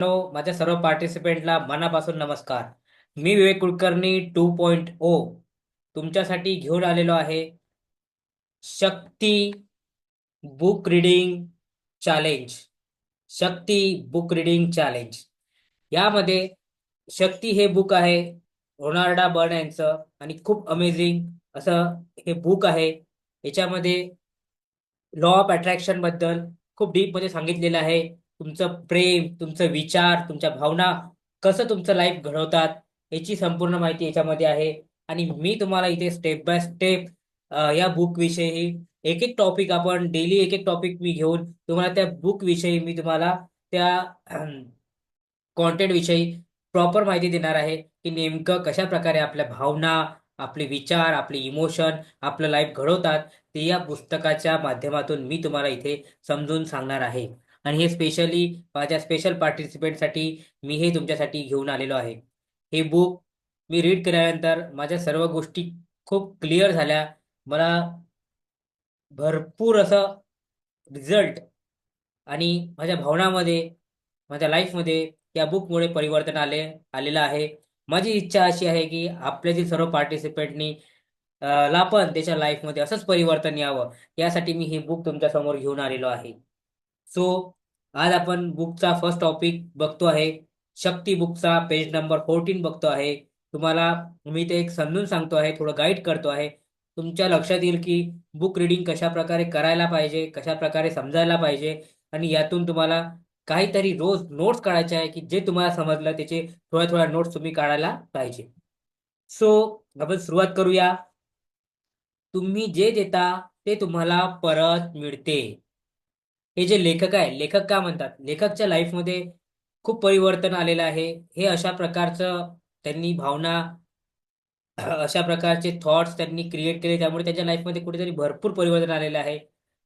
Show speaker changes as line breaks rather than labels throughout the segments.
Hello माझ्या सर्व पार्टिसिपेंटला मनापासून नमस्कार. मी Vivek Kulkarni two point O तुमच्यासाठी घेऊन आलेलो आहे Shakti book reading challenge Shakti book reading challenge यामध्ये शक्ती हे बुक आहे रोनाल्डा बर्न यांचं आणि खूप अमेझिंग असं हे बुक आहे. याच्यामध्ये लॉ ऑफ अट्रॅक्शनबद्दल खूप डीपमध्ये सांगितलेलं आहे. तुमचं प्रेम तुमचं विचार तुमच्या भावना कसं तुमचं लाईफ घडवतात याची संपूर्ण माहिती याच्यामध्ये आहे. आणि मी तुम्हाला इथे स्टेप बाय स्टेप या बुक विषयी एक एक टॉपिक आपण डेली एक एक टॉपिक मी घेऊन तुम्हाला त्या बुक विषयी मी तुम्हाला त्या कॉन्टेंट विषयी प्रॉपर माहिती देणार आहे की नेमकं कशा प्रकारे आपल्या भावना आपले विचार आपले इमोशन आपलं लाईफ घडवतात ते या पुस्तकाच्या माध्यमातून मी तुम्हाला इथे समजून सांगणार आहे. आणि हे स्पेशली माझ्या स्पेशल पार्टिसिपेंटसाठी मी हे तुमच्यासाठी घेऊन आलेलो आहे. हे बुक मी रीड केल्यानंतर माझ्या सर्व गोष्टी खूप क्लिअर झाल्या. मला भरपूर असं रिझल्ट आणि माझ्या भावनामध्ये माझ्या लाईफमध्ये या बुकमुळे परिवर्तन आले आलेलं आहे. माझी इच्छा अशी आहे की आपल्यातील सर्व पार्टिसिपेंटनी ला पण त्याच्या लाईफमध्ये असंच परिवर्तन यावं. यासाठी मी हे बुक तुमच्यासमोर घेऊन आलेलो आहे. सो आज आपण बुकचा फर्स्ट टॉपिक बघतो आहे. शक्ती बुकचा पेज नंबर फोर्टीन बघतो आहे. तुम्हाला मी ते एक समजून सांगतो आहे थोडं गाईड करतो आहे. तुमच्या लक्षात येईल की बुक रिडिंग कशा प्रकारे करायला पाहिजे कशा प्रकारे समजायला पाहिजे आणि यातून तुम्हाला काहीतरी रोज नोट्स काढायचे आहे की जे तुम्हाला समजलं त्याचे थोड्या थोड्या नोट्स तुम्ही काढायला पाहिजे. सो आपण सुरुवात करूया. तुम्ही जे देता ते तुम्हाला परत मिळते. हे जे लेखक आहे लेखक का म्हणतात? लेखकच्या लाईफमध्ये खूप परिवर्तन आलेलं आहे. हे अशा प्रकारचं त्यांनी भावना अशा प्रकारचे थॉट्स त्यांनी क्रिएट केले. त्यामुळे त्यांच्या लाईफमध्ये कुठेतरी भरपूर परिवर्तन आलेलं आहे.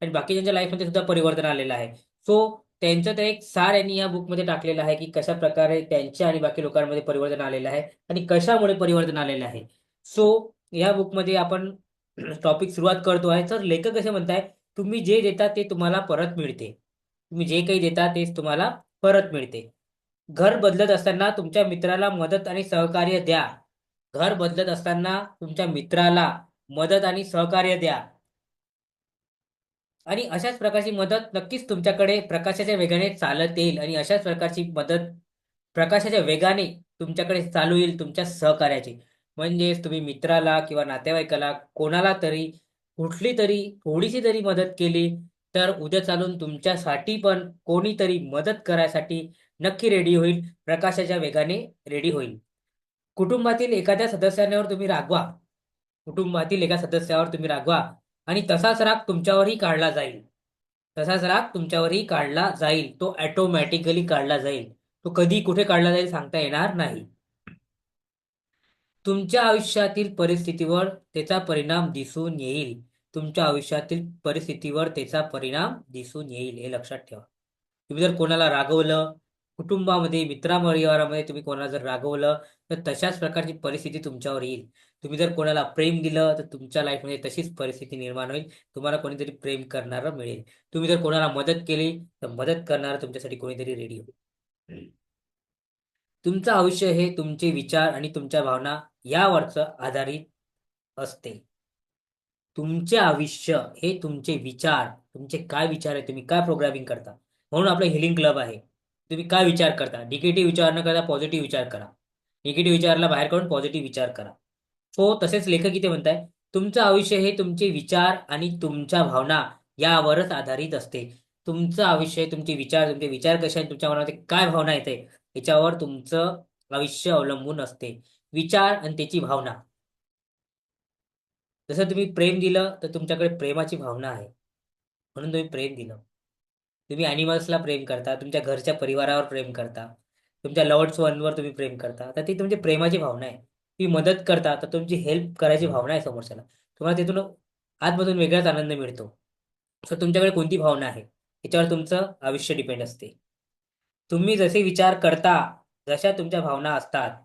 आणि बाकीच्या लाईफमध्ये सुद्धा परिवर्तन आलेलं आहे. सो त्यांचं ते एक सार यांनी या बुकमध्ये टाकलेलं आहे की कशा प्रकारे त्यांच्या आणि बाकी लोकांमध्ये परिवर्तन आलेलं आहे आणि कशामुळे परिवर्तन आलेलं आहे. सो या बुकमध्ये आपण टॉपिक सुरुवात करतो आहे. तर लेखक असे म्हणताय? तुम्ही जे देता ते तुम्हाला परत मिळते. तुम्ही जे काही देता तेच तुम्हाला परत मिळते. घर बदलत असताना तुमच्या मित्राला मदत आणि सहकार्य द्या. घर बदलत असताना तुमच्या मित्राला मदत आणि सहकार्य द्या. आणि अशाच प्रकारची मदत नक्कीच तुमच्याकडे प्रकाशाच्या वेगाने चालत येईल आणि अशाच प्रकारची मदत प्रकाशाच्या वेगाने तुमच्याकडे चालू येईल तुमच्या सहकार्याची. म्हणजेच तुम्ही मित्राला किंवा नातेवाईकाला कोणाला तरी कुठली तरी थोडीशी तरी मदत केली तर उद्या चालून तुमच्यासाठी पण कोणीतरी मदत करायसाठी नक्की रेडी होईल प्रकाशाच्या वेगाने रेडी होईल. कुटुंबातील एखाद्या सदस्यावर तुम्ही रागवा. कुटुंबातील एका सदस्यावर तुम्ही रागवा आणि तसाच राग तुमच्यावरही काढला जाईल. तसाच राग तुमच्यावरही काढला जाईल. तो ॲटोमॅटिकली काढला जाईल. तो कधी कुठे काढला जाईल सांगता येणार नाही. तुमच्या आयुष्यातील परिस्थितीवर त्याचा परिणाम दिसून येईल. तुमच्या आयुष्यातील परिस्थितीवर त्याचा परिणाम दिसून येईल हे लक्षात ठेवा. तुम्ही जर कोणाला रागवलं कुटुंबामध्ये मित्रापरिवारामध्ये तुम्ही कोणाला जर रागवलं तर तशाच प्रकारची परिस्थिती तुमच्यावर येईल. तुम्ही जर कोणाला प्रेम दिलं तर तुमच्या लाईफमध्ये तशीच परिस्थिती निर्माण होईल. तुम्हाला कोणीतरी प्रेम करणारं मिळेल. तुम्ही जर कोणाला मदत केली तर मदत करणारं तुमच्यासाठी कोणीतरी रेडी होईल. तुमचं आयुष्य हे तुमचे विचार आणि तुमच्या भावना यावरच आधारित असते. तुमचे आयुष्य हे तुमचे विचार तुमचे काय विचार आहे तुम्ही काय प्रोग्रामिंग करता? म्हणून आपलं हिलिंग क्लब आहे. तुम्ही काय विचार करता? निगेटिव्ह विचार न करता पॉझिटिव्ह विचार करा. निगेटिव्ह विचारला बाहेर काढून पॉझिटिव्ह विचार करा. हो तसेच लेखक इथे म्हणताय तुमचं आयुष्य हे तुमचे विचार आणि तुमच्या भावना यावरच आधारित असते. तुमचं आयुष्य तुमचे विचार तुमचे विचार कसे आहेत तुमच्या मनामध्ये काय भावना येते याच्यावर तुमचं आयुष्य अवलंबून असते. विचार आणि त्याची भावना. जसं तुम्ही प्रेम दिलं तर तुमच्याकडे प्रेमाची भावना आहे. म्हणून तुम्ही प्रेम दिलं. तुम्ही ॲनिमल्सला प्रेम करता तुमच्या घरच्या परिवारावर प्रेम करता तुमच्या लव्ड वनवर तुम्ही प्रेम करता तर ती तुमची प्रेमाची भावना आहे. तुम्ही मदत करता तर तुमची हेल्प करायची भावना आहे समोरच्याला. तुम्हाला तिथून आतमधून वेगळाच आनंद मिळतो. सो तुमच्याकडे कोणती भावना आहे? याच्यावर तुमचं आयुष्य डिपेंड असते. तुम्ही जसे विचार करता जशा तुमच्या भावना असतात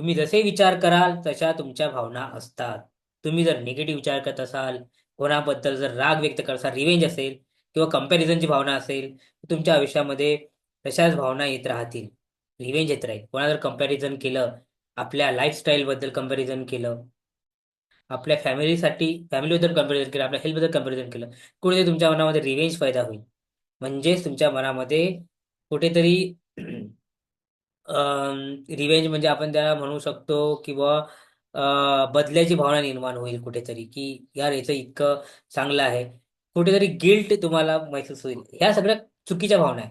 तुम्ही जसे विचार कराल तशा तुमच्या भावना असतात. तुम्ही जर निगेटिव्ह विचार करत असाल कोणाबद्दल जर राग व्यक्त करता रिवेंज असेल किंवा कम्पॅरिझनची भावना असेल तुमच्या आयुष्यामध्ये तशाच भावना येत राहतील. रिवेंज येत राहील. कोणा जर कंपॅरिझन केलं आपल्या लाईफस्टाईलबद्दल कंपॅरिझन केलं आपल्या फॅमिलीसाठी फॅमिलीबद्दल कंपॅरिझन केलं आपल्या हेल्थबद्दल कंपॅरिझन केलं कुठेतरी तुमच्या मनामध्ये रिवेंज पैदा होईल. म्हणजेच तुमच्या मनामध्ये कुठेतरी रिवेंज म्हणजे आपण त्याला म्हणू शकतो किंवा बदल्याची भावना निर्माण होईल कुठेतरी की यार याचं इतकं चांगलं आहे. कुठेतरी गिल्ट तुम्हाला महसूस होईल. ह्या सगळ्या चुकीच्या भावना आहे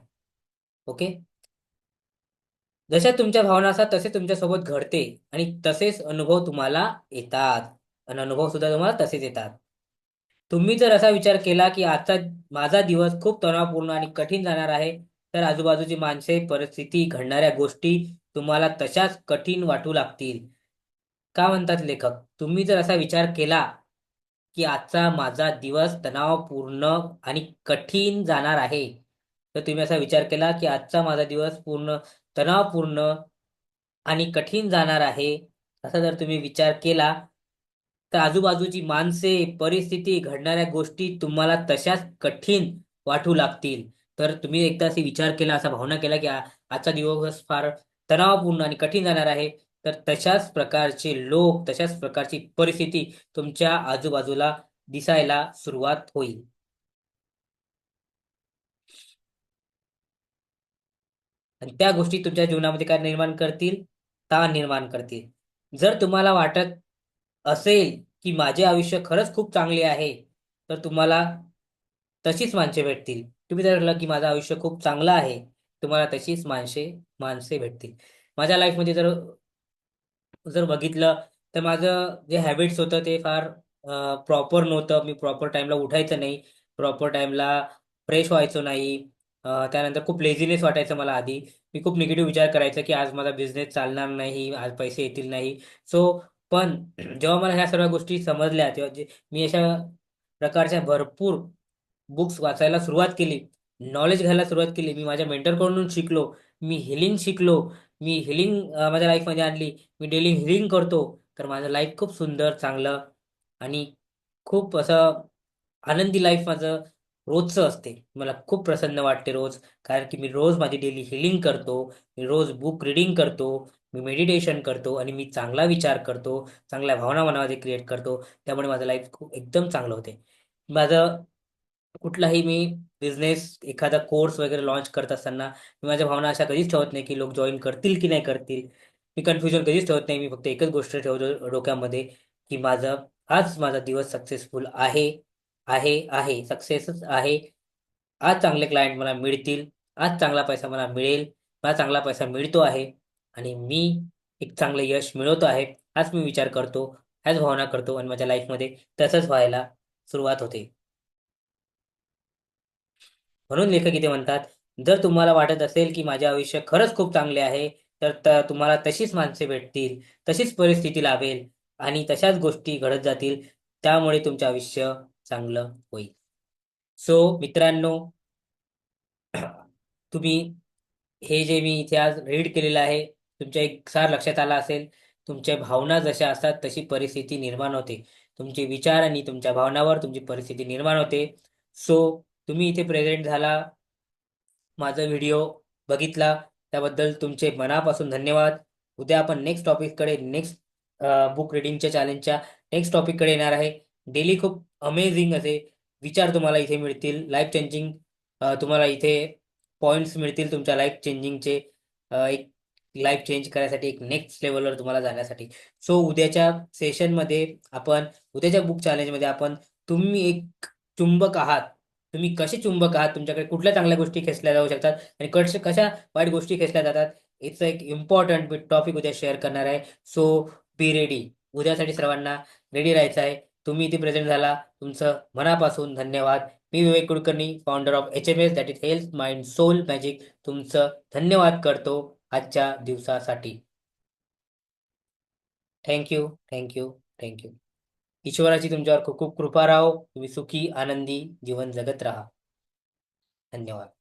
ओके जशा तुमच्या भावना असतात तसे तुमच्यासोबत घडते आणि तसेच अनुभव तुम्हाला येतात. आणि अनुभव सुद्धा तुम्हाला तसेच येतात. तुम्ही जर असा विचार केला की आजचा माझा दिवस खूप तणावपूर्ण आणि कठीण जाणार आहे तर आजूबाजूची माणसे परिस्थिती घडणाऱ्या गोष्टी तुम्हाला तशाच कठीण वाटू लागतील. का म्हणतात लेखक? तुम्ही जर असा विचार केला की आजचा माझा दिवस तणावपूर्ण आणि कठीण जाणार आहे तर तुम्ही असा विचार केला की आजचा माझा दिवस पूर्ण तणावपूर्ण आणि कठीण जाणार आहे असा जर तुम्ही विचार केला तर आजूबाजूची माणसे परिस्थिती घडणाऱ्या गोष्टी तुम्हाला तशाच कठीण वाटू लागतील. तर तुम्ही एकदा असे विचार केला असा भावना केला की आजचा दिवस फार तणावपूर्ण आणि कठीण जाणार आहे. तर तशाच प्रकारचे लोक तशाच प्रकारची परिस्थिती तुमच्या आजूबाजूला दिसायला सुरुवात होईल. आणि त्या गोष्टी तुमच्या जीवनामध्ये काय निर्माण करतील? ताण निर्माण करतील. जर तुम्हाला वाटत असेल की माझे आयुष्य खरंच खूप चांगले आहे तर तुम्हाला तशीच माणसे भेटतील. तुम्ही जर ठरलं की माझं आयुष्य खूप चांगलं आहे. तुम्हाला तशीच माणसे माणसे भेटतील. माझ्या लाईफमध्ये जर जर बघितलं तर माझं जे हॅबिट्स होतं ते फार प्रॉपर नव्हतं. मी प्रॉपर टाईमला उठायचं नाही. प्रॉपर टाईमला फ्रेश व्हायचो नाही. त्यानंतर खूप लेझीनेस वाटायचं मला आधी. मी खूप निगेटिव्ह विचार करायचा की आज माझा बिझनेस चालणार नाही आज पैसे येतील नाही. सो पण जेव्हा मला ह्या सर्व गोष्टी समजल्या तेव्हा जे मी अशा प्रकारच्या भरपूर बुक्स वाचायला सुरुवात केली. नॉलेज घ्यायला सुरुवात केली. मी माझ्या मेंटरकडून शिकलो. मी हिलिंग शिकलो. मी हिलिंग माझ्या लाईफमध्ये आणली. मी डेली हिलिंग करतो. तर माझं लाईफ खूप सुंदर चांगलं आणि खूप असं आनंदी लाईफ माझं रोजचं असते. मला खूप प्रसन्न वाटते रोज. कारण की मी रोज माझी डेली हिलिंग करतो. मी रोज बुक रिडिंग करतो. मी मेडिटेशन करतो आणि मी चांगला विचार करतो. चांगल्या भावना मनामध्ये क्रिएट करतो. त्यामुळे माझं लाईफ खूप एकदम चांगलं होते. माझं कुठलाही मी बिझनेस एखादा कोर्स वगैरे लॉन्च करत असताना मी माझ्या भावना अशा कधीच ठेवत नाही की लोक जॉईन करतील की नाही करतील. मी कन्फ्युजन कधीच ठेवत नाही. मी फक्त एकच गोष्ट ठेवतो डोक्यामध्ये की माझं आज माझा दिवस सक्सेसफुल आहे आहे आहे सक्सेसच आहे. आज चांगले क्लायंट मला मिळतील आज चांगला पैसा मला मिळेल मला चांगला पैसा मिळतो आहे. आणि मी एक चांगलं यश मिळवतो आहे हाच मी विचार करतो ह्याच भावना करतो आणि माझ्या लाईफमध्ये तसंच व्हायला सुरुवात होते. म्हणून लेखक इथे म्हणतात जर तुम्हाला वाटत असेल की माझे आयुष्य खरंच खूप चांगले आहे तर त- तुम्हाला तशीच माणसे भेटतील तशीच परिस्थिती लाभेल आणि तशाच गोष्टी घडत जातील त्यामुळे तुमचं आयुष्य चांगलं होईल. सो मित्रांनो तुम्ही हे जे मी इथे आज रीड केलेलं आहे तुमच्या एक सार लक्षात आला असेल तुमच्या भावना जशा असतात तशी परिस्थिती निर्माण होते. तुमचे विचार आणि तुमच्या भावनावर तुमची परिस्थिती निर्माण होते. सो तुम्ही इथे प्रेझेंट झाला माझा व्हिडिओ बघितला त्याबद्दल तुमचे मनापासून धन्यवाद. उद्या आपण नेक्स्ट टॉपिककडे नेक्स्ट बुक रिडिंगच्या चॅलेंजच्या नेक्स्ट टॉपिककडे येणार आहे. डेली खूप अमेझिंग असे विचार तुम्हाला इथे मिळतील. लाईफ चेंजिंग तुम्हाला इथे पॉईंट्स मिळतील तुमच्या लाईफ चेंजिंगचे एक लाईफ चेंज करायसाठी एक नेक्स्ट लेवलवर तुम्हाला जाण्यासाठी. सो उद्याच्या सेशनमध्ये आपण उद्याच्या बुक चॅलेंजमध्ये आपण तुम्ही एक चुंबक आहात. तुम्ही कसे चुंबक आहात? तुमच्याकडे कुठल्या चांगल्या गोष्टी खेचल्या जाऊ शकतात? आणि कशा कशा वाईट गोष्टी खेचल्या जातात? याचं एक इम्पॉर्टंट टॉपिक उद्या शेअर करणार आहे. सो बी रेडी उद्यासाठी सर्वांना रेडी राहायचं आहे. तुम्ही इथे प्रेझेंट झाला. तुमचं मनापासून धन्यवाद. मी Vivek Kulkarni founder of H M S that is health mind soul magic तुमचं धन्यवाद करतो आजच्या दिवसासाठी. थँक्यू थँक्यू थँक्यू ईश्वराची तुमच्यावर खूप खूप कृपा राहो. तुम्ही सुखी आनंदी जीवन जगत राहा. धन्यवाद.